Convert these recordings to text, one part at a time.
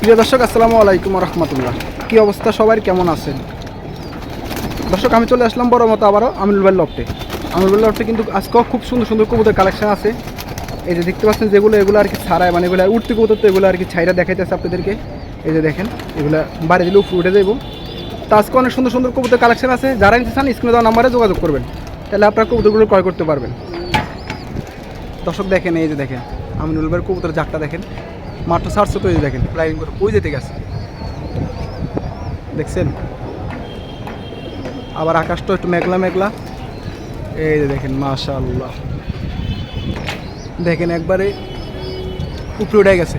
প্রিয় দর্শক, আসসালামু আলাইকুম রহমতুল্লাহ। কী অবস্থা সবার? কেমন আছেন? দর্শক, আমি চলে আসলাম বড় মতো আবারও আমিনুল ভাই লফটে আমিনুল ভাই লফটে কিন্তু আজকেও খুব সুন্দর সুন্দর কবুতর কালেকশন আছে। এই যে দেখতে পাচ্ছেন, যেগুলো, এগুলো আর কি ছাড়ায় মানে এগুলো উঠতে কবুতর তো এগুলো আর কি ছাইরা দেখাইতেছে আপনাদেরকে। এই যে দেখেন, এগুলো বাড়ি দিলে উপরে উঠে যাব তো আজকে অনেক সুন্দর সুন্দর কবুতর কালেকশন আছে। যারা নিতে চান স্ক্রিনে দেওয়া নাম্বারে যোগাযোগ করবেন। তাহলে আপনার কবুতরগুলো ক্রয় করতে পারবেন। দর্শক, দেখেন, এই যে দেখেন, আমিনুল ভাইয়ের কবুতর জাতটা দেখেন। মাত্র সাতশো তো দেখেন ফ্লাইং করে। ওই যেতে গেছে? দেখছেন? আবার আকাশটা একটু মেঘলা মেঘলা। এই যে দেখেন, মাশাআল্লাহ। দেখেন একবারে উপরে উঠে গেছে।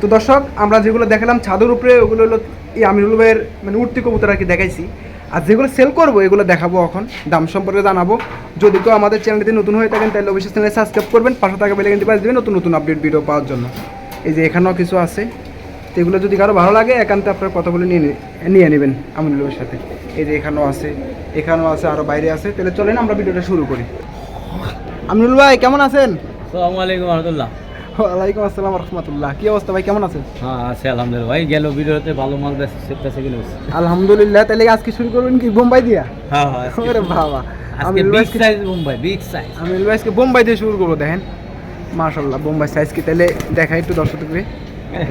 তো দর্শক, আমরা যেগুলো দেখালাম ছাদের উপরে, ওগুলো হলো এই আমিরুল ভাইয়ের মানে উঠতি কবুতর আর কি দেখাইছি। আর যেগুলো সেল করব, এগুলো দেখাবো এখন। দাম সম্পর্কে জানাব। যদি কেউ আমাদের চ্যানেলটি নতুন হয়ে থাকেন, তাহলে অবশ্যই চ্যানেলে সাবস্ক্রাইব করবেন। পাশে থাকা বেলে কিন্তু দেবেন, নতুন নতুন আপডেট ভিডিও পাওয়ার জন্য। এই যে এখানেও কিছু আছে। এগুলো যদি কারও ভালো লাগে, একান্তে আপনার কথাগুলো নিয়ে নিয়ে নেবেন আমিনুল ভাইয়ের সাথে। এই যে এখানেও আছে এখানেও আছে আরও বাইরে আছে। তাহলে চলেন আমরা ভিডিওটা শুরু করি। আমিনুল ভাই, কেমন আছেন? সালামু আলাইকুম, রহমতুল্লাহ। ওয়ালাইকুম আসসালাম রহমতুল্লাহ। কি অবস্থা ভাই কেমন আছেন? হ্যাঁ আছে আলহামদুলিল্লাহ। ভাই গেল ভিডিওতে ভালো মাল সেটটা গেল আলহামদুলিল্লাহ তাহলে আজকে শুরু করবেন কি বোম্বাই দিয়া? হ্যাঁ হ্যাঁ বাবা আজকে big size Mumbai big size আমি আজকে বোম্বাই দিয়ে শুরু করব দেখেন। মাশাল্লাহ বোম্বাই সাইজ কি? তাহলে দেখাই একটু দর্শকদের।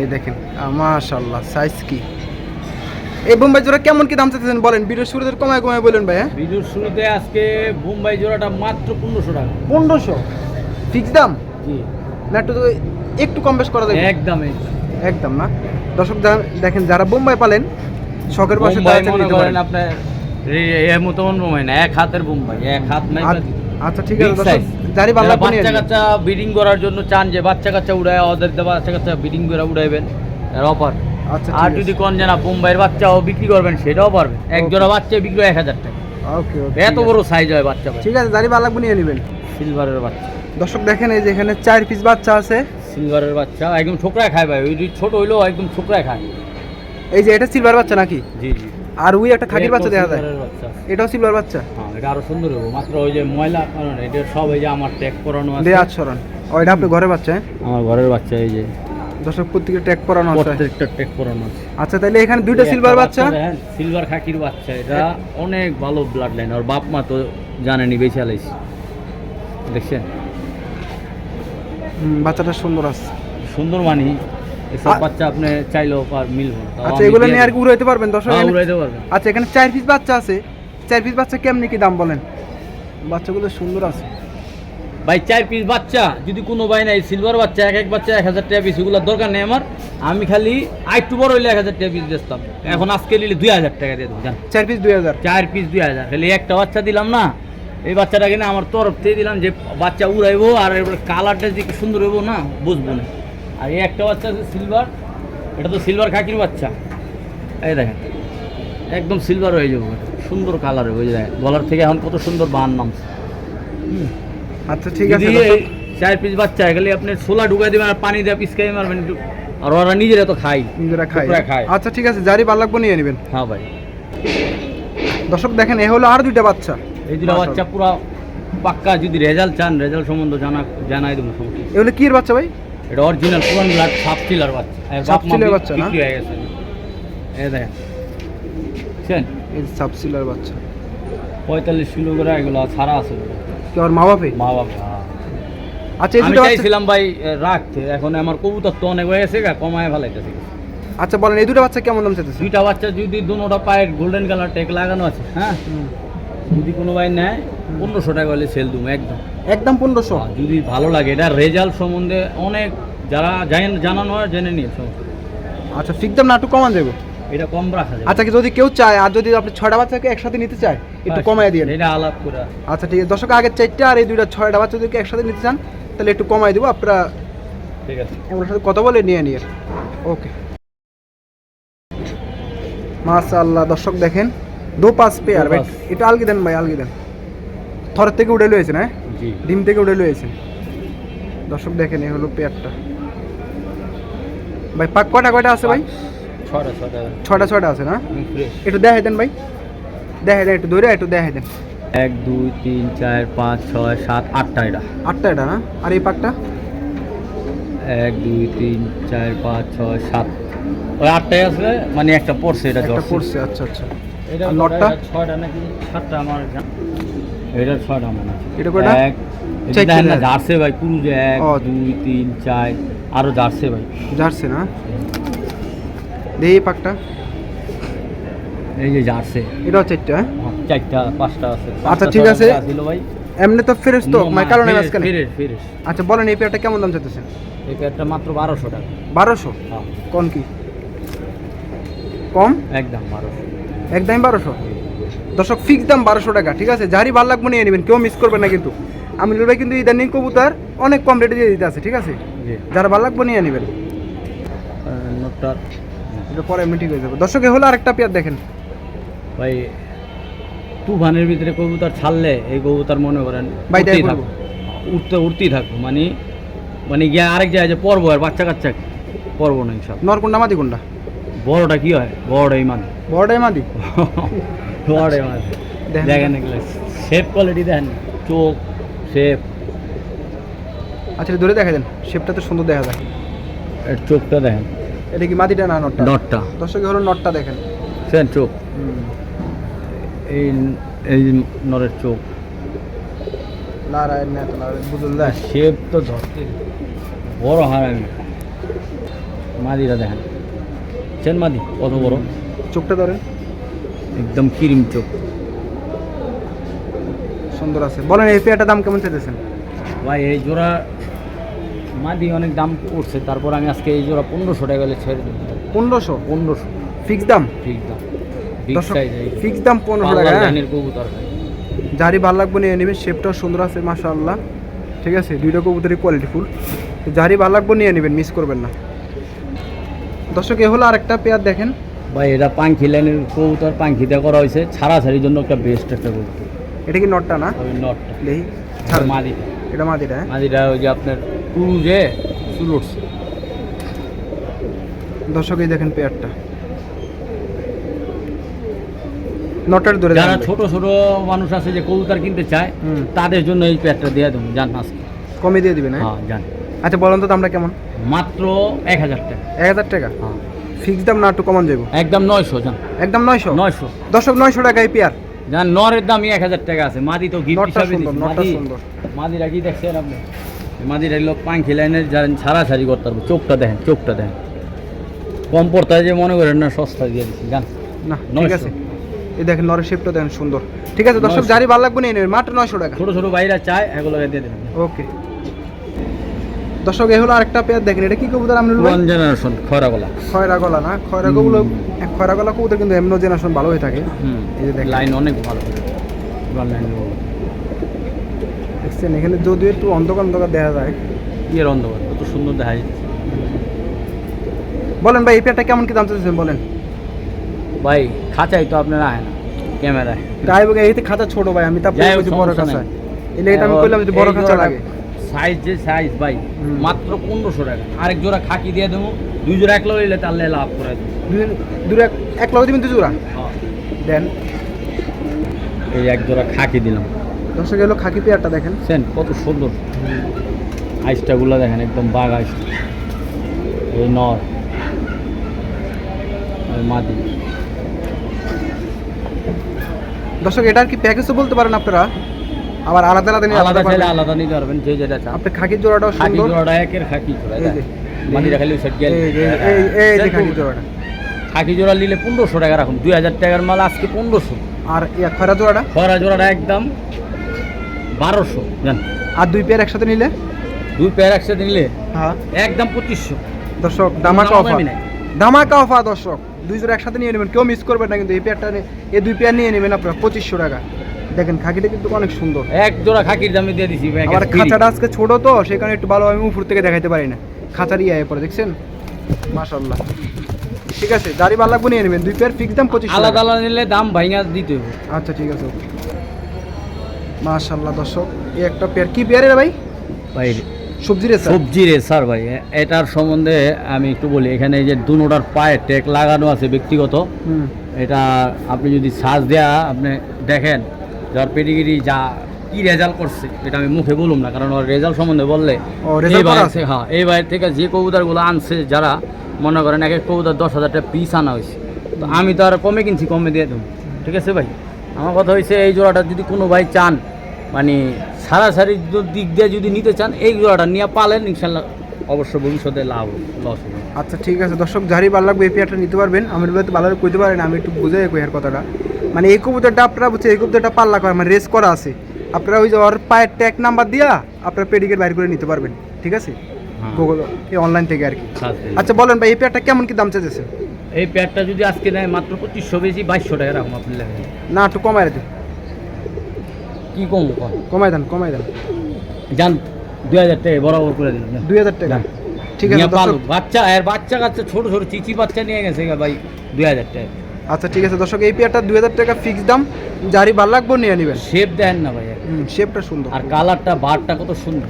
এই দেখেন মাশাল্লাহ সাইজ কি? এই বোম্বাই জোড়া কেমন কি দাম চাইতেছেন বলেন? ভিডিও শুরুতে কমায় কমায় বলেন ভাই হ্যাঁ? ভিডিওর শুরুতে আজকে মুম্বাই জোড়াটা মাত্র পনেরোশো টাকা। পনেরোশো? ফিক্স দাম? জি। না একটু তো একটু কম বেশ করা যাবে। একদম একদম। না? দর্শক দেখেন যারা বোম্বাই পালেন শখের পাশে নিতে পারেন। আপনার এ- এর মতো মুম্বাই না এক হাতের মুম্বাই এক হাত নাই আচ্ছা ঠিক আছে দর্শক। যারই ভালো বাচ্চা কাচ্চা ব্রিডিং করার জন্য চান যে বাচ্চা কাচ্চা উড়ায় দিয়ে বাচ্চা কাচ্চা ব্রিডিং করে উড়াইবেন এর অফার আচ্ছা আর যদি। কোন জানা বোম্বাইয়ের বাচ্চাও বিক্রি করবেন সেটাও পারবেন। এক জোড়া বাচ্চা বিক্রি এক হাজার টাকা। ওকে ওকে এত বড় সাইজ হয় বাচ্চা ঠিক আছে ভালো লাগবে নিয়ে নেবেন। সিলভারের বাচ্চা। দর্শক দেখেন এই যে এখানে চার পিস বাচ্চা আছে। সিলভারের বাচ্চা একদম ছোকরায় খায় ভাই। ওই যে ছোট হইলেও একদম ছোকরায় খায়। এই যে এটা সিলভার বাচ্চা নাকি? জি জি। আর ওই একটা খাকির বাচ্চা দেখা যায়। এটাও সিলভার বাচ্চা? হ্যাঁ এটা আরও সুন্দর হবে মাত্র ওই যে ময়লা কারণে এটা সব এই যে আমার ট্যাগ করানো আছে। দে আচরণ ও এটা আপনি ঘরে বাচ্চা হ্যাঁ? আমার ঘরের বাচ্চা এই যে। দর্শক প্রত্যেকের ট্যাগ পরানো আছে। প্রত্যেকটা ট্যাগ করানো আছে। আচ্ছা তাহলে এখানে দুইটা সিলভার বাচ্চা? সিলভার খাকির বাচ্চা এটা অনেক ভালো ব্লাড লাইন আর বাপ মা তো জানেনি বেশি আলাইছি দেখছেন? বাচ্চাটা সুন্দর আছে। সুন্দর মানি এসব বাচ্চা আপনি চাইলেও পার মিলবো আচ্ছা এগুলো নিয়ে আর উড়াইতে পারবেন দর্শক হ্যাঁ, উড়াইতে পারবেন। আচ্ছা এখানে চার পিস বাচ্চা আছে। চার পিস বাচ্চা কেমনি কি দাম বলেন? বাচ্চাগুলো সুন্দর আছে। ভাই চার পিস বাচ্চা যদি কোনো ভাই নাই সিলভার বাচ্চা এক এক বাচ্চা এক হাজার টাকা পিস এগুলোর দরকার নেই আমার। আমি খালি আরেকটু বড় হইলে এক হাজার টাকা পিস বেচতাম। এখন আজকে নিলে দুই হাজার টাকা দিয়ে দেবো চার পিস দুই হাজার। চার পিস দুই হাজার। খালি একটা বাচ্চা দিলাম না এই বাচ্চাটাকে না আমার তরফ থেকে দিলাম যে বাচ্চা উড়াইবো আর এবার কালারটা যে সুন্দর হইবো না বুঝব না। আর এই একটা বাচ্চা আছে সিলভার এটা তো সিলভার খাকির বাচ্চা। এই দেখেন একদম সিলভার হয়ে যাব। সুন্দর কালার হবে ওই যে দেখেন। গলার থেকে এখন কত সুন্দর বান নামছে। হুম। আচ্ছা ঠিক আছে এই চার পিস বাচ্চা গেলে আপনি ছোলা ঢুকাই দেবেন আর পানি দিয়ে পিসকাই মারবেন আর ওরা নিজেরা তো খাই নিজেরা খাই খায়। আচ্ছা ঠিক আছে যারই ভালো লাগবে নিয়ে নেবেন। হ্যাঁ ভাই। দর্শক দেখেন এ হলো আর দুইটা বাচ্চা। এই দুটো বাচ্চা পুরো পাক্কা যদি রেজাল্ট চান রেজাল্ট সম্বন্ধে জানা জানাই দেবো সমস্যা এগুলো কি বাচ্চা ভাই? এটা অরিজিনাল পুরান ব্লাড সাপ চিলার বাচ্চা। সাপচিলার বি- বাচ্চা না? হয়ে গেছে। এই দেখেন। এই সাবসিলার বাচ্চা। পঁয়তাল্লিশ কিলো করে এগুলো ছাড়া আছে। কি ওর মা বাপে? মা বাবা হ্যাঁ। আচ্ছা এই আমি দুটো বাচ্চা চাইছিলাম ভাই রাখতে এখন আমার কবুতর তো অনেক হয়ে গেছে গা কমায় ফেলাইতেছে। আচ্ছা বলেন এই দুটো বাচ্চা কেমন দাম চাইতেছে? দুইটা বাচ্চা যদি দুটা পায়ের গোল্ডেন কালার টেক লাগানো আছে হ্যাঁ? যদি কোনো ভাই নেয় পনেরোশো টাকা হলে সেল দুম একদম। একদম পনেরোশো। যদি ভালো লাগে এটা রেজাল্ট সম্বন্ধে অনেক যারা জানেন জানানো হয় জেনে নিয়ে আচ্ছা ফিক্স দাম না একটু কমান যাব এটা কম রাখা যায় আচ্ছা কি যদি কেউ চায় আর যদি আপনি ছয়টা বাচ্চাকে একসাথে নিতে চায় একটু কমাই দিয়ে এটা আলাপ করে। আচ্ছা ঠিক আছে। দর্শক আগের চারটা আর এই দুইটা ছয়টা বাচ্চাদেরকে একসাথে নিতে চান তাহলে একটু কমাই দেবো। আপনারা ঠিক আছে। আমার সাথে কথা বলে নিয়ে নিয়ে। ওকে। মাশাআল্লাহ দর্শক দেখেন দো পাঁচ পেয়ার ভাই এটা আলগি দেন ভাই আলগি দেন। থরের থেকে উড়ে লয়েছেন হ্যাঁ ডিম থেকে উড়ে লয়েছেন দর্শক দেখেন এই হলো পেয়ারটা ভাই পাক কয়টা কয়টা আছে ভাই? ছটা ছটা। আছে না? একটু দেখাই দেন ভাই। দেখাই দেন একটু ধরে একটু দেখাই দেন। এক দুই তিন চার পাঁচ ছয় সাত আটটা এটা। আটটা এটা না? আর এই পাকটা এক দুই তিন চার পাঁচ ছয় সাত। ওই আটটাই আছে মানে একটা পড়ছে এটা একটা পড়ছে আচ্ছা আচ্ছা। এটা এটা ছয়টা নাকি? সাতটা আমার এটা ছয়টা আছে এটা কয়টা? এক। দেখেন না? জার্সে ভাই কুরুজে এক দুই তিন চার আরও জার্সে ভাই। জার্সি না? দেখি এই পাকটা। এই যে জার্সে। এটাও চারটা হ্যাঁ? চারটা পাঁচটা আছে। আচ্ছা, ঠিক আছে। ছিল ভাই। এমনি তো ফ্রেশ তো মানে কারণে মাঝখানে? ফিরেশ, ফিরেশ। আচ্ছা বলেন এই পেয়ারটা কেমন দাম চাইতেছেন? এই প্যাডটা মাত্র বারোশো টাকা। বারোশো? হ্যাঁ, কোন কি? কম? একদম বারোশো। একদম বারোশো? দর্শক ফিক্স দাম বারোশো টাকা ঠিক আছে? যারই ভালো লাগবে নিয়ে নেবেন কেউ মিস করবেন না কিন্তু। আমি ভাই কিন্তু ইদানিং কবুতর অনেক কম রেটে দিয়ে দিতে আছে ঠিক আছে? যারা ভালো লাগবে নিয়ে নেবেন। নোটটা এটা পরে এমনি ঠিক হয়ে যাবে। দর্শক হলো আরেকটা পেয়ার দেখেন। ভাই তুফানের ভিতরে কবুতর ছাড়লে এই কবুতর মনে করেন উঠতেই থাকব। উঠতে উঠতেই থাকব। মানে মানে গিয়ে আরেক জায়গায় যে পর্ব আর বাচ্চা কাচ্চা পর্ব না সব নর কোনটা মাদি কোনটা বড়টা কি হয়? বড়টাই মানে বড়টাই মাদি? বড়টাই মানে দেখেন। শেপ কোয়ালিটি দেখেন। চোখ শেপ আচ্ছা ধরে দেখা দেন। শেপটা তো সুন্দর দেখা যায়। চোখটা দেখেন। এটা কি মাদিটা না নটটা? নটটা। দর্শক হলো নটটা দেখেন। সেন চোখ। এই এই নরের চোখ। নারায়ণ না নারায়ণ দেয় শেপ তো ধরতে। বড় হার আমি মাদিরা দেখেন। চেন মাদি কত বড়? চোখটা ধরেন। একদম ক্রিম চোখ। সুন্দর আছে। বলেন এই পেয়ারটার দাম কেমন চাইতেছেন? ভাই এই জোড়া মাদি অনেক দাম উঠছে তারপর আমি আজকে এই জোড়া পনেরোশো টাকা ছেড়ে দেবো। পনেরোশো? পনেরোশো। ফিক্স দাম? ঠিক দাম। ফিক্স দাম পনেরোশো টাকা হ্যাঁ? কবুতর যারই ভালো লাগবে নিয়ে নেবেন শেপটাও সুন্দর আছে মাশাআল্লাহ। ঠিক আছে দুইটা কবুতরই কোয়ালিটি ফুল যারই ভালো লাগবে নিয়ে নেবেন মিস করবেন না। দর্শক এ হলো আরেকটা পেয়ার দেখেন। ভাই এটা পাঙ্খি লাইনের কবুতর পাঙ্খিতে করা হয়েছে। ছাড়াছাড়ির জন্য একটা বেস্ট একটা কবুতর। এটা কি নটটা না? নটটা। দেখি মাদিটা। এটা মাদিটা হ্যাঁ? মাদিটা ওই যে আপনার ক্রুজে চুল উঠছে দর্শক এই দেখেন পেয়ারটা নটার ধরে যারা ছোট ছোট মানুষ আছে যে কবুতর কিনতে চায় তাদের জন্য এই প্যাডটা দিয়ে দেবো। জান আজকে। কমে দিয়ে দিবেন হ্যাঁ জান। আচ্ছা বলেন তো দামটা কেমন? মাত্র এক হাজার টাকা। এক হাজার টাকা? হ্যাঁ। ফিক্স দাম না একটু কমান যাব একদম নয়শো জান। একদম নয়শো? নয়শো। দর্শক নয়শো টাকা এই পেয়ার জান নরের দামই এক হাজার টাকা আছে। মাদি তো গিফট হিসাবে মাদি মাদিরা কি দেখছেন আপনি? এই মাদিরা লোক পাঙ্খি লাইনের যারা ছাড়াছাড়ি করতে পারব চোখটা দেখেন চোখটা দেখেন। কম পড়তায় যে মনে করেন না সস্তা দিয়ে দিচ্ছি জান? না ঠিক আছে। এই দেখেন নরের শেপটা দেখেন সুন্দর। ঠিক আছে দর্শক। যারই ভালো লাগবে নেবেন মাত্র নয়শো টাকা। ছোট ছোট ভাইরা চায় এগুলো দিয়ে দেবেন ওকে। দর্শক এ হলো আরেকটা পেয়ার দেখেন এটা কি কবুতর আমি পুরান জেনারেশন খয়রা গলা খয়রা গলা না? খয়রা হুম। গলা খয়রা গলা কবুতর কিন্তু এমন জেনারেশন ভালো হয়ে থাকে। হুম। এই যে দেখেন। লাইন অনেক ভালো। লাইন দেখছেন এখানে যদিও একটু অন্ধকার অন্ধকার দেখা যায়। ইয়ের অন্ধকার কত সুন্দর দেখা যাচ্ছে। বলেন ভাই এই পেয়ারটা কেমন কি দাম চাইছেন বলেন। ভাই খাঁচাই তো আপনার আয় না ক্যামেরায়। তাই বলে এইতে খাঁচা ছোট ভাই আমি বলছি বড় খাঁচা নাই। এলে এটা আমি বললাম যে বড় খাঁচা লাগে। সাইজ যে সাইজ ভাই মাত্র পনেরোশো টাকা। আরেক জোড়া খাকি দিয়ে দেবো দুই জোড়া এক লইলে তাহলে লাভ করে দেবো। দুই- দূরে এক- এক দিবেন দুই জোড়া? দেন। এই এক জোড়া খাকি দিলাম। দর্শক এলো খাকি পেয়ারটা দেখেন। সেন কত সুন্দর। আইসটাগুলো দেখেন একদম বাঘ আইস। এই নর। মাদি। দর্শক এটার কি প্যাকেজও বলতে পারেন আপনারা? আবার আলাদা আলাদা নিয়ে আলাদা চাইলে আলাদা নিতে পারবেন যে যেটা চান। আপনি খাকির জোড়াটাও খাকি জোড়াটা একের খাকি জোড়া যে। খালি সেট গেল। এই এই- এই যে খাকি জোড়াটা। খাকি জোড়া নিলে পনেরোশো টাকা রাখুন দুই হাজার টাকার মাল আজকে পনেরোশো। আর খয়রা জোড়াটা? খরা জোড়াটা একদম বারোশো জান। আর দুই পেয়ার একসাথে নিলে? দুই পেয়ার একসাথে নিলে? হ্যাঁ। একদম পঁচিশশো। দর্শক ধামাকা অফার। ধামাকা অফার দর্শক। দুই জোড়া একসাথে নিয়ে নেবেন কেউ মিস করবেন না কিন্তু এই পেয়ারটা এই দুই পেয়ার নিয়ে নেবেন আপনারা পঁচিশশো টাকা। দেখেন খাকিটা কিন্তু অনেক সুন্দর। এক জোড়া খাকির দামে দিয়ে দিছি আবার খাঁচাটা আজকে ছোট তো কারণে একটু ভালো আমি উপর থেকে দেখাইতে পারি না। খাঁচার ইয়ে পরে দেখছেন? মাশাল্লাহ ঠিক আছে দাড়ি ভালো লাগবে নিয়ে নেবেন দুই পেয়ার ফিক্স দাম পঁচিশ আলাদা আলাদা নিলে দাম ভাইঙা দিতে হবে। আচ্ছা ঠিক আছে মাশাল্লাহ দর্শক এই একটা পেয়ার। কি পেয়ারে রে ভাই? ভাই সবজি রে সবজি রে স্যার ভাই এটার সম্বন্ধে আমি একটু বলি এখানে এই যে দুনোটার পায়ে টেক লাগানো আছে ব্যক্তিগত। এটা আপনি যদি সাজ দেয়া আপনি দেখেন যার পেডিগিরি যা কি রেজাল্ট করছে এটা আমি মুখে বলুম না কারণ ওর রেজাল্ট সম্বন্ধে বললে এই বাইরে হ্যাঁ এই বাইরে থেকে যে কবুতরগুলো আনছে যারা মনে করেন এক এক কবুতর দশ হাজার টাকা পিস আনা হয়েছে। তো আমি তো আর কমে কিনছি কমে দিয়ে দেবো। ঠিক আছে ভাই? আমার কথা হয়েছে এই জোড়াটা যদি কোনো ভাই চান মানে সারাসারি দিক দিয়ে যদি নিতে চান, এই জোড়াটা নিয়ে পালেন, ইনশাল্লাহ অবশ্য ভবিষ্যতে লাভ লস হবে। আচ্ছা ঠিক আছে। দর্শক, যারই ভালো লাগবে এই পেয়ারটা নিতে পারবেন আমি বলতে ভালো কইতে পারেন, আমি একটু বুঝে কইয়ার কথাটা। মানে এই কবুতরটা আপনারা বুঝছে এই কবুতরটা পাল্লা করা মানে রেস করা আছে। আপনারা ওই যে ওর পায়ের ট্যাগ নাম্বার দিয়া আপনারা পেডিকেট বাইর করে নিতে পারবেন, ঠিক আছে। গুগল এই অনলাইন থেকে আর কি। আচ্ছা বলেন ভাই এই পেয়ারটা কেমন কি দাম চাইতেছে এই প্যাডটা যদি আজকে নেয় মাত্র পঁচিশশো বেশি বাইশশো টাকা রাখুন আপনি না একটু কমাই দেন। কি কম কম? কমাই দেন কমাই দেন। যান দুই হাজার টাকা বরাবর করে দিন। দুই হাজার টাকা। ঠিক আছে বাচ্চা আর বাচ্চা কাচ্চা ছোট ছোট চিচি বাচ্চা নিয়ে গেছে ভাই দুই হাজার টাকা আচ্ছা ঠিক আছে দর্শক এই পেয়ারটা দুই হাজার টাকা ফিক্স দাম। যারই ভালো লাগবে নিয়ে নেবেন। শেপ দেন না ভাই। শেপটা সুন্দর। আর কালারটা বারটা কত সুন্দর।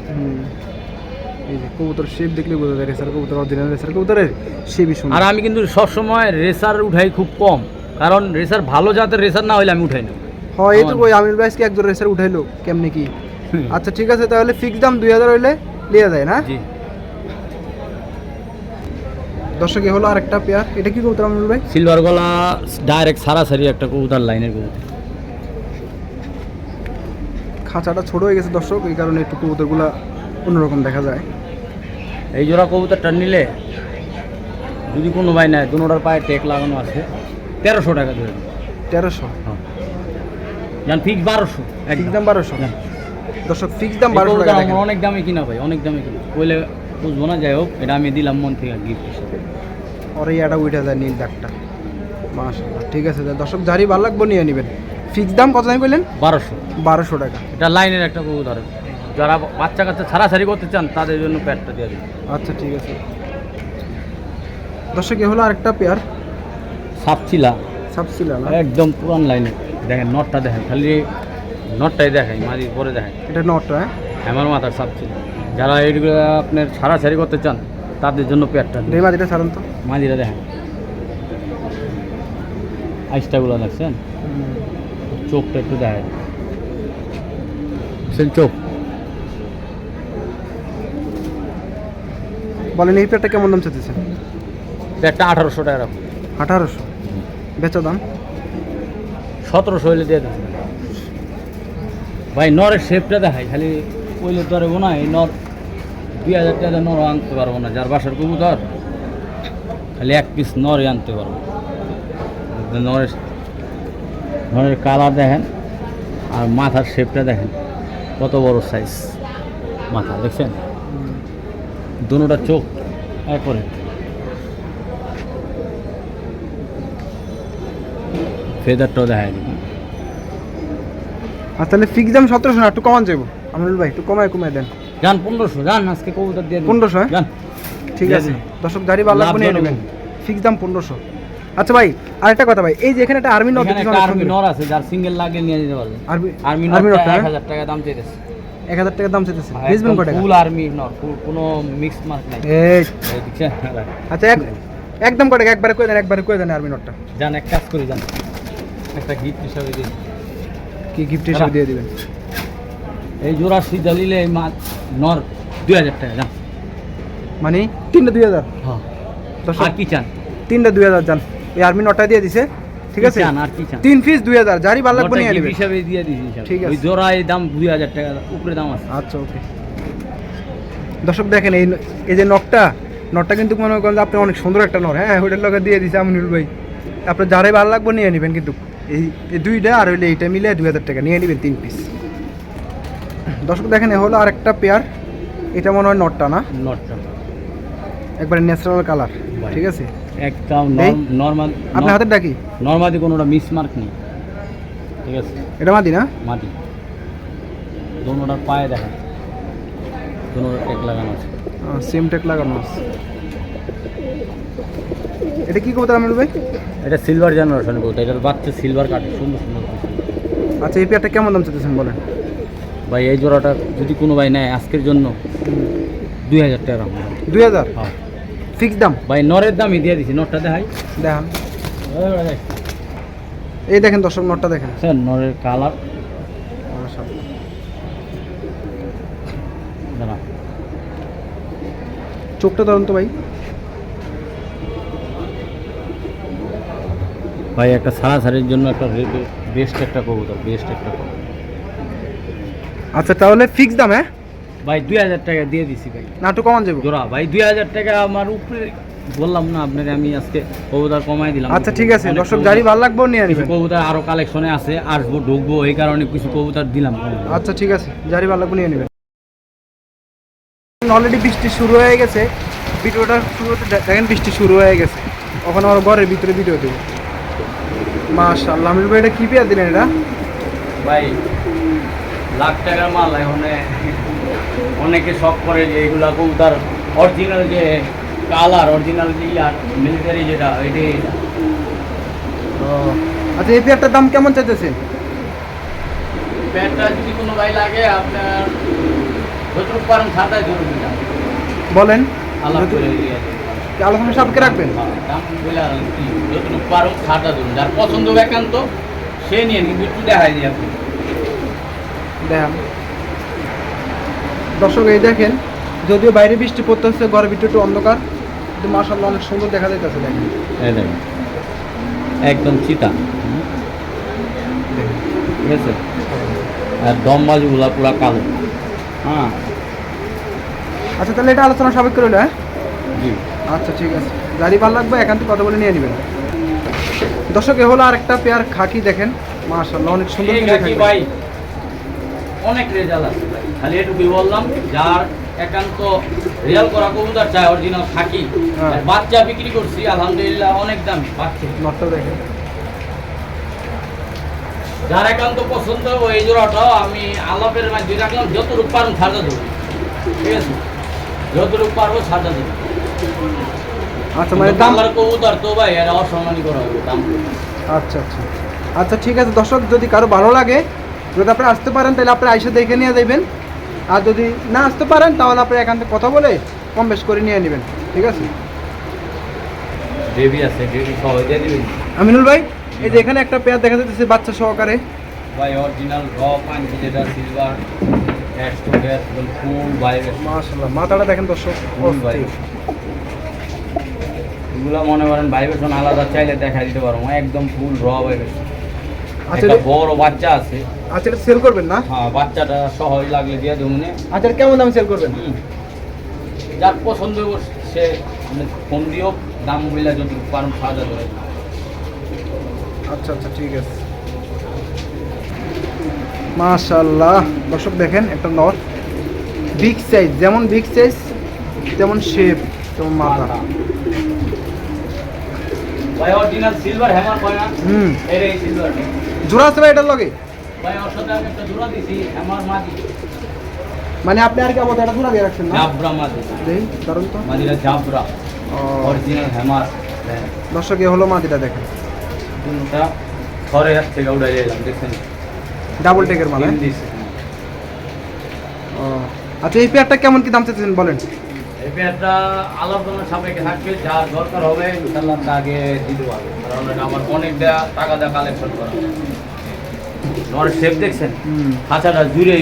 এই যে কবুতর শেপ দেখলে বোঝা যায় রেসার কবুতর অরিজিনাল রেসার কবুতরের শেপই সুন্দর। আর আমি কিন্তু সবসময় রেসার উঠাই খুব কম কারণ রেসার ভালো জাতের রেসার না হলে আমি উঠাই না। হয় এই তো আমির ভাইসকে একজন রেসার উঠাইলো কেমনে কি? আচ্ছা ঠিক আছে তাহলে ফিক্স দাম দুই হাজার হইলে লিয়া যায় না? জি। দর্শক হলো আরেকটা পেয়ার এটা কি কবুতর আমির ভাই? সিলভার গলা ডাইরেক্ট সারাসারি একটা কবুতার লাইনের কবুতর। খাঁচাটা ছোট হয়ে গেছে দর্শক এই কারণে একটু কবুতরগুলা অন্যরকম দেখা যায়। এই জোড়া কবুতরটা নিলে যদি কোনো ভাই নেয় দুনোটার পায়ে টেক লাগানো আছে তেরোশো টাকা ধরে তেরোশো? যান ফিক্স বারোশো ফিক্স দাম বারোশো। দর্শক ফিক্স দাম বারোশো টাকা অনেক দামে কিনা ভাই অনেক দামে কিনা। কইলে বুঝব না যাই হোক এটা আমি দিলাম মন থেকে গিফট হিসেবে। এই একটা উঠে যায় নীল দাগটা মাশাআল্লাহ ঠিক আছে তাহলে দর্শক যারই ভালো লাগবে নিয়ে নেবেন। ফিক্স দাম কত দাম বললেন? বারোশো। বারোশো টাকা। এটা লাইনের একটা কবুতর। যারা বাচ্চা কাচ্চা ছাড়াছাড়ি করতে চান তাদের জন্য প্যাডটা দিয়ে দিন। আচ্ছা ঠিক আছে। দর্শক এ হলো আরেকটা পেয়ার সাপচিলা। না? একদম পুরান লাইনে দেখেন নটটা দেখেন খালি নটটাই দেখাই মাঝি পরে দেখেন এটা নটটা হ্যাঁ? আমার মাথার সাপচিলা। যারা এইগুলো আপনার ছাড়াছাড়ি করতে চান তাদের জন্য প্যাডটা দিন। যেটা সারান তো। মাঝিরা দেখেন। আইসটাগুলো দেখছেন? চোখটা একটু দেখেন চোখ। বলেন এই পেয়ারটা কেমন দাম চাইতেছেন? প্যাডটা আঠারোশো টাকা রাখুন আঠারোশো? বেচা দাম? সতেরোশো হইলে দিয়ে দেন। ভাই নরের শেপটা দেখাই খালি কইলে তো পারব না এই নর দুই হাজার টাকা নর আনতে পারব না যার বাসার কবুতর খালি এক পিস নরই আনতে পারব। নরের নরের কালার দেখেন আর মাথার শেপটা দেখেন কত বড় সাইজ মাথা দেখছেন? দুটা চোখ একবারে ফেদারটাও দেখায় দিন আর তাহলে ফিক্স দাম সতেরোশো না একটু কমান যাব আমরুল ভাই একটু কমায় কমায় দেন। যান পনেরোশো যান আজকে কবুতর দিয়ে। 1500, হ্যাঁ? যান। ঠিক আছে। দর্শক দাঁড়িয়ে ভালো লাগবে নিয়ে নেবেন। ফিক্স দাম পনেরোশো। আচ্ছা ভাই আর একটা কথা ভাই এই যে এখানে একটা আর্মি নট আর্মি আছে যার সিঙ্গেল লাগে নিয়ে যেতে পারবেন আর্মি আর্মি এক হাজার টাকা দাম চেয়েছে এক হাজার টাকা দাম চাইতেছে। বেচবেন টাকা? ফুল আর্মি নর কোনো মিক্স মার্ক নাই। এই। আচ্ছা এক একদম কয় টাকা? একবারে কয়ে দেন একবারে কই দেন আর্মি নটটা জান এক কাজ করি যান একটা গিফট হিসাবে দিন। কি গিফট হিসাবে দিয়ে দিবেন? এই জোড়া সিজা নিলে এই মা নর দুই হাজার টাকা যান মানে তিনটা দুই হাজার? হ্যাঁ। আর কি চান? তিনটা দুই হাজার যান এই আর্মি নটটা দিয়ে দিছে। ঠিক আছে? আর কি চান? তিন পিস দুই হাজার যারই ভালো লাগবে নিয়ে নেবেন হিসাবে দিয়ে দিছি ঠিক আছে। ওই জোড়া এই দাম দুই হাজার টাকা উপরে দাম আছে। আচ্ছা ওকে। দর্শক দেখেন এই এই যে নটটা নটটা কিন্তু মনে করেন আপনি অনেক সুন্দর একটা নর হ্যাঁ ওইটার লগে দিয়ে দিছে আমিনুল ভাই। আপনার যারাই ভালো লাগবে নিয়ে নেবেন কিন্তু। এই দুইটা আর হইলে এইটা মিলে দুই হাজার টাকা নিয়ে নেবেন তিন পিস দর্শক দেখেন এ হলো আরেকটা পেয়ার এটা মনে হয় নটটা না? নটটা। একবারে ন্যাচারাল কালার ঠিক আছে? একদম এই? নর্মাল আপনার হাতের ডাকি নর্মালি কোনোটা মিস মার্ক নেই। ঠিক আছে? এটা মাদি না? মাটি। দোনোটার পায়ে দেখা। দোনোটা টেক লাগানো আছে। সেম টেক লাগানো আছে। এটা কি কবুতর আমিনুল ভাই? এটা সিলভার জেনারেশন বলতে এটার বাচ্চা সিলভার কাটে। সুন্দর সুন্দর। আচ্ছা এই পেয়ারটা কেমন দাম চাইতেছেন বলেন? ভাই এই জোড়াটা যদি কোনো ভাই নেয় আজকের জন্য দুই হাজার টাকা দুই হাজার? হ্যাঁ। ফিক্স দাম? ভাই নরের দামই দিয়ে দিছি নটটা দেখাই। দেখান। এই দেখেন দর্শক নটটা দেখেন। স্যার নরের কালার। চোখটা ধরুন তো ভাই। ভাই একটা সারা সারির জন্য একটা বেস্ট একটা কবুতর বেস্ট একটা কবুতর। আচ্ছা তাহলে ফিক্স দাম হ্যাঁ? ভাই দুই হাজার টাকা দিয়ে দিছি ভাই। নাটক কমান যাব? জোড়া ভাই দুই হাজার টাকা আমার উপরে বললাম না আপনাকে আমি আজকে কবুতর কমাই দিলাম। আচ্ছা ঠিক আছে দর্শক গাড়ি ভালো লাগবে নিয়ে নেবেন কবুতর আরও কালেকশনে আছে আসব ঢুকবো এই কারণে কিছু কবুতর দিলাম আচ্ছা ঠিক আছে গাড়ি ভালো লাগবে নিয়ে নেবেন। অলরেডি বৃষ্টি শুরু হয়ে গেছে। ভিডিওটা শুরু হতে দেখেন বৃষ্টি শুরু হয়ে গেছে। ওখানে আমার ঘরের ভিতরে ভিডিও দেবো। মাশাআল্লাহ আমি এটা কি পেয়ার দিলেন এটা? ভাই লাখ টাকার মাল এখন অনেকে শখ করে যে এগুলা তার অরিজিনাল যে কালার অরিজিনাল যে ইয়ার মিলিটারি যেটা এটাই এটা। ও, আচ্ছা এই পেয়ারটার দাম কেমন চাইতেছেন প্যান্টটা যদি কোনো ভাই লাগে আপনার যতটুকু পারেন সাদায় ধরুন। বলেন। দিয়ে। আলোচনা সাপকে রাখবেন? হ্যাঁ, যতটুকু পারো সাদা ধরুন। যার পছন্দ একান্ত সে নিয়ে কিন্তু একটু দেখাই দিই আপনি দেখান। দর্শক এই দেখেন যদিও বাইরে বৃষ্টি পড়তেছে ঘরের ভিতরে একটু অন্ধকার কিন্তু মাসাল্লাহ অনেক সুন্দর দেখা যাইতেছে দেখেন। এই দেখেন একদম চিতা ঠিক আছে? আর দম বাজুগুলা পুরা কালো। হ্যাঁ। আচ্ছা তাহলে এটা আলোচনা সাবেক করে হলো, হ্যাঁ? জি। আচ্ছা ঠিক আছে। গাড়ি ভালো লাগবে একান্ত কথা বলে নিয়ে নেবেন। দর্শক এ হলো আরেকটা পেয়ার খাকি দেখেন। মাশাল্লাহ অনেক সুন্দর খাকি। ভাই অনেক রেজাল্ট আছে। খালি এটুকুই বললাম যার একান্ত রিয়াল করা কবুতর চাই অরিজিনাল থাকি হ্যাঁ। বাচ্চা বিক্রি করছি আলহামদুলিল্লাহ অনেক দাম। বাচ্চা। নটটা যার একান্ত পছন্দ ওই জোড়াটাও আমি আলাপের মাধ্যমে রাখলাম যতটুকু পারুন সাজা দেবো। ঠিক আছে? যতটুকু পারব সাজা দেবো। আচ্ছা মানে দাম কবুতর তো ভাই অসম্মানই করা হবে দাম। আচ্ছা আচ্ছা। আচ্ছা ঠিক আছে দর্শক যদি কারও ভালো লাগে যদি আপনি আসতে পারেন তাহলে আপনি আইসা দেখে নিয়ে দেবেন আর যদি না আসতে পারেন তাহলে আপনি এখান থেকে কথা বলে কম বেশ করে নিয়ে নেবেন। ঠিক আছে? বেবি আছে বেবি সবাই দিয়ে দিবেন। আমিনুল ভাই এই যে এখানে একটা পেয়ার দেখা যাচ্ছে বাচ্চা সহকারে। ভাই অরিজিনাল র পাঞ্চি যেটা সিলভার ফুল মাথাটা দেখেন দর্শক এগুলো মনে করেন ভাইব্রেশন আলাদা চাইলে দেখা দিতে পারব একদম ফুল র ভাইব্রেশন আচ্ছা একটা এটা- বড় বাচ্চা আছে। আচ্ছা এটা সেল করবেন না? হ্যাঁ বাচ্চাটা সহজ লাগলে দিয়ে দেবো আচ্ছা কেমন দামে সেল করবেন? যার পছন্দ সে আপনি ফোন দিও দাম বইলা যদি পারেন সাজা ধরে আচ্ছা আচ্ছা ঠিক আছে। মাশাল্লাহ দর্শক দেখেন একটা নর। বিগ সাইজ যেমন বিগ সাইজ তেমন শেপ তেমন মাথা। ভাই অরিজিনাল সিলভার হ্যামার পায় না? হুম। এই সিলভার জোড়া আছে ভাই এটার লগে? মানে আপনি আর কি আবার এটা জোড়া দিয়ে রাখছেন না? জাবরা মাদি। দেই কারণ তো। মাদিরা জাবরা ও, অরিজিনাল হ্যামার দর্শক হলো মাদিটা দেখেন। দুটা ঘরে হাত থেকে উড়াই এলাম দেখছেন? ডাবল টেকের মানে তিন দিছে। ও। আচ্ছা এই পেয়ারটা কেমন কি দাম চাইছেন বলেন? এই পেয়ারটা আলোচনার সাপেক্ষে থাকবে যার দরকার হবে ইনশাল্লাহ তাকে দিতে পারবে। কারণ আমার অনেক দেয়া টাকা দেওয়া কালেকশন করা। নরের শেপ দেখছেন? খাঁচাটা জুড়ে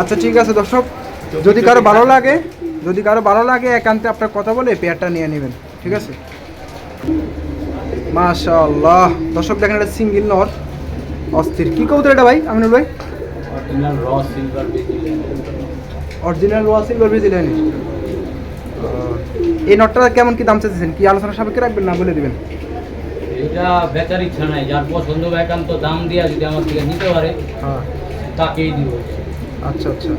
আচ্ছা ঠিক আছে দর্শক যদি কারও ভালো লাগে যদি কারও ভালো লাগে একান্তে আপনার কথা বলে পেয়ারটা নিয়ে নেবেন ঠিক আছে? মাশাআল্লাহ। দর্শক দেখেন এটা সিঙ্গেল নর অস্থির। কি কবুতর এটা ভাই আমিনুল ভাই? অরিজিনাল র সিলভার ব্রিজিলিয়ানি এই নটটা কেমন কি দাম চাইছেন? কি আলোচনা সাপেক্ষে রাখবেন না বলে দিবেন? এটা বেচার ইচ্ছা নাই যার পছন্দ একান্ত দাম দিয়া যদি আমার থেকে নিতে পারে হ্যাঁ। তাকেই দিব। আচ্ছা আচ্ছা।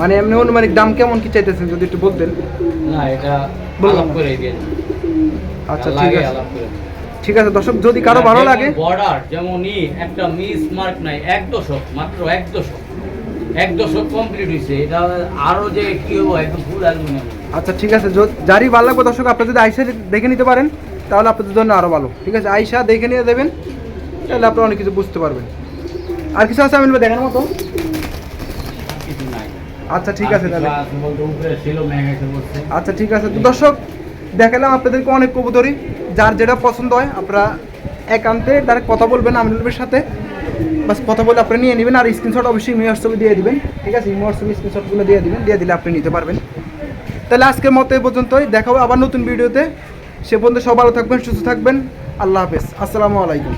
মানে এমনি অনুমানিক দাম কেমন কি চাইতেছেন যদি একটু বলতেন? না এটা বললাম। করে দিয়ে আচ্ছা ঠিক আছে। ঠিক আছে দর্শক যদি কারও ভালো লাগে বর্ডার যেমনই একটা মিস মার্ক নাই এক দশক মাত্র এক দশক। এক দশক কমপ্লিট হয়েছে এটা আরও যে কি হব একদম ফুল অ্যালুমিনিয়াম আচ্ছা ঠিক আছে। যারই ভালো লাগবে দর্শক আপনারা যদি আইসে দেখে নিতে পারেন তাহলে আপনাদের জন্য আরও ভালো। ঠিক আছে? আইসা দেখে নিয়ে দেবেন তাহলে আপনারা অনেক কিছু বুঝতে পারবেন। আর কিছু আছে আমি দেখার মতো? আচ্ছা ঠিক আছে তাহলে। আচ্ছা ঠিক আছে। তো দর্শক, দেখালাম আপনাদেরকে অনেক কবুতরই, যার যেটা পছন্দ হয়, আপনারা একান্তে তার কথা বলবেন আমিনুলের সাথে। বাস, কথা বলে আপনি নিয়ে নেবেন, আর স্ক্রিনশট অবশ্যই ইমো হোয়াটসঅ্যাপে দিয়ে দিবেন। ঠিক আছে? ইমো হোয়াটসঅ্যাপে স্ক্রিনশটগুলো দিয়ে দিবেন, দিয়ে দিলে আপনি নিতে পারবেন। তাহলে আজকের মতো এই পর্যন্তই। দেখাবো আবার নতুন ভিডিওতে সে পর্যন্ত সব ভালো থাকবেন সুস্থ থাকবেন। আল্লাহ হাফেজ। আসসালামু আলাইকুম।